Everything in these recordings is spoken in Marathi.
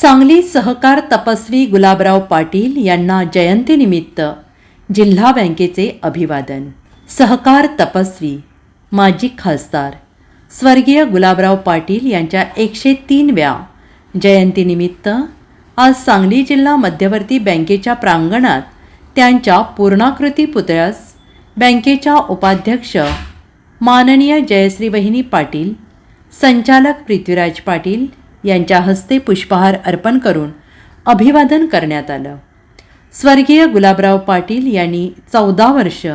सांगली सहकार तपस्वी गुलाबराव पाटील यांना जयंतीनिमित्त जिल्हा बँकेचे अभिवादन. सहकार तपस्वी माजी खासदार स्वर्गीय गुलाबराव पाटील यांच्या एकशे तीनव्या जयंतीनिमित्त आज सांगली जिल्हा मध्यवर्ती बँकेच्या प्रांगणात त्यांच्या पूर्णाकृती पुतळ्यास बँकेच्या उपाध्यक्ष माननीय जयश्री वहिनी पाटील संचालक पृथ्वीराज पाटील यांच्या हस्ते पुष्पहार अर्पण करून अभिवादन करण्यात आलं. स्वर्गीय गुलाबराव पाटील यांनी चौदा वर्ष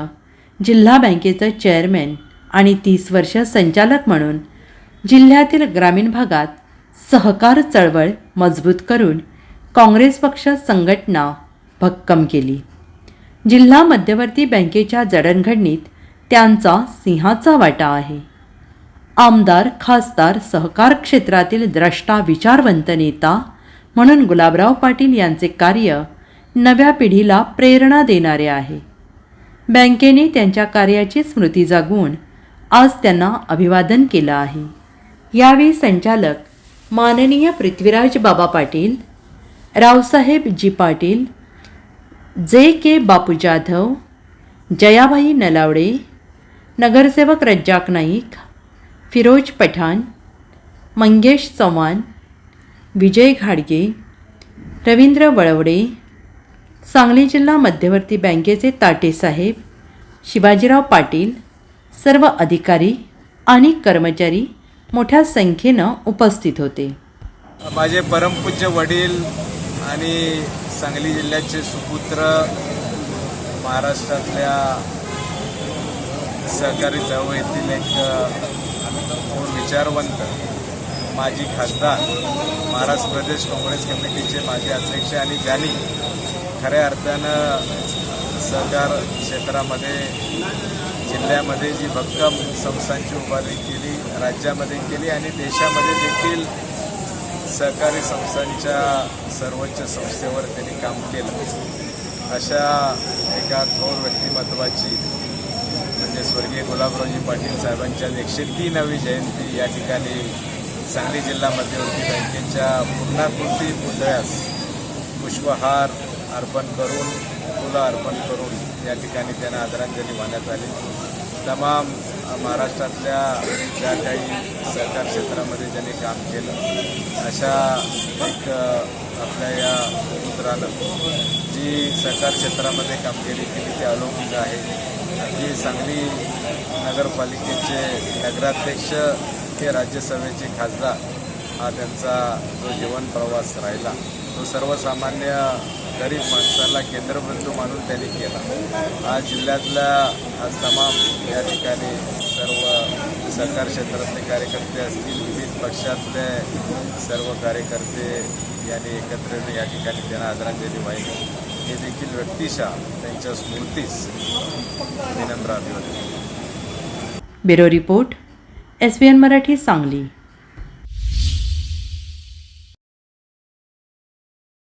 जिल्हा बँकेचं चेअरमॅन आणि तीस वर्ष संचालक म्हणून जिल्ह्यातील ग्रामीण भागात सहकार चळवळ मजबूत करून काँग्रेस पक्ष संघटना भक्कम केली. जिल्हा मध्यवर्ती बँकेच्या जडणघडणीत त्यांचा सिंहाचा वाटा आहे. आमदार खासदार सहकार क्षेत्रातील द्रष्टा विचारवंत नेता म्हणून गुलाबराव पाटील यांचे कार्य नव्या पिढीला प्रेरणा देणारे आहे. बँकेने त्यांच्या कार्याची स्मृती जागवून आज त्यांना अभिवादन केलं आहे. यावेळी संचालक माननीय पृथ्वीराज बाबा पाटील रावसाहेब जी पाटील जे के बापू जाधव जयाबाई नलावडे नगरसेवक रज्जाक नाईक फिरोज पठाण मंगेश चव्हाण विजय घाडगे रवींद्र वळवडे सांगली जिल्हा मध्यवर्ती बँकेचे ताटे साहेब शिवाजीराव पाटील सर्व अधिकारी आणि कर्मचारी मोठ्या संख्येनं उपस्थित होते. माझे परमपूज्य वडील आणि सांगली जिल्ह्याचे सुपुत्र महाराष्ट्रातल्या सहकारी चळवळीतील एक विचारवंत माजी खासदार महाराष्ट्र प्रदेश काँग्रेस कमिटीचे माजी अध्यक्ष आणि ज्यांनी खऱ्या अर्थानं सहकार क्षेत्रामध्ये जिल्ह्यामध्ये जी भक्कम संस्थांची उभारणी केली राज्यामध्ये केली आणि देशामध्ये देखील सहकारी संस्थांच्या सर्वोच्च संस्थेवर त्यांनी काम केलं. अशा एका थोर व्यक्तिमत्वाची म्हणजे स्वर्गीय गुलाबरावजी पाटील साहेबांच्या एकशे तीनावी जयंती या ठिकाणी सांगली जिल्हा मध्यवर्ती बँकेच्या पूर्णाकृती पुतळ्यास पुष्पहार अर्पण करून फुलं अर्पण करून या ठिकाणी त्यांना आदरांजली वाहण्यात आली. तमाम महाराष्ट्रातल्या ज्या काही सहकार क्षेत्रामध्ये ज्यांनी काम केलं अशा एक आपल्या या पुत्रानं जी सहकार क्षेत्रामध्ये कामगिरी केली ती अलौकिक आहे. जी सांगली नगरपालिकेचे नगराध्यक्ष ते राज्यसभेचे खासदार. हा त्यांचा जो जीवन प्रवास राहिला तो सर्वसामान्य गरीब माणसाला केंद्रबिंदू मानून त्यांनी केला. आज जिल्ह्यातल्या आज तमाम या ठिकाणी सर्व सरकार क्षेत्रातले कार्यकर्ते असतील विविध पक्षातले सर्व कार्यकर्ते यांनी एकत्र येऊन या ठिकाणी त्यांना आदरांजली वाहिली. हे देखील व्यक्तिशा त्यांच्या स्मृतीस विनम्र अभिवादन. Bureau report S B N Marathi Sangli.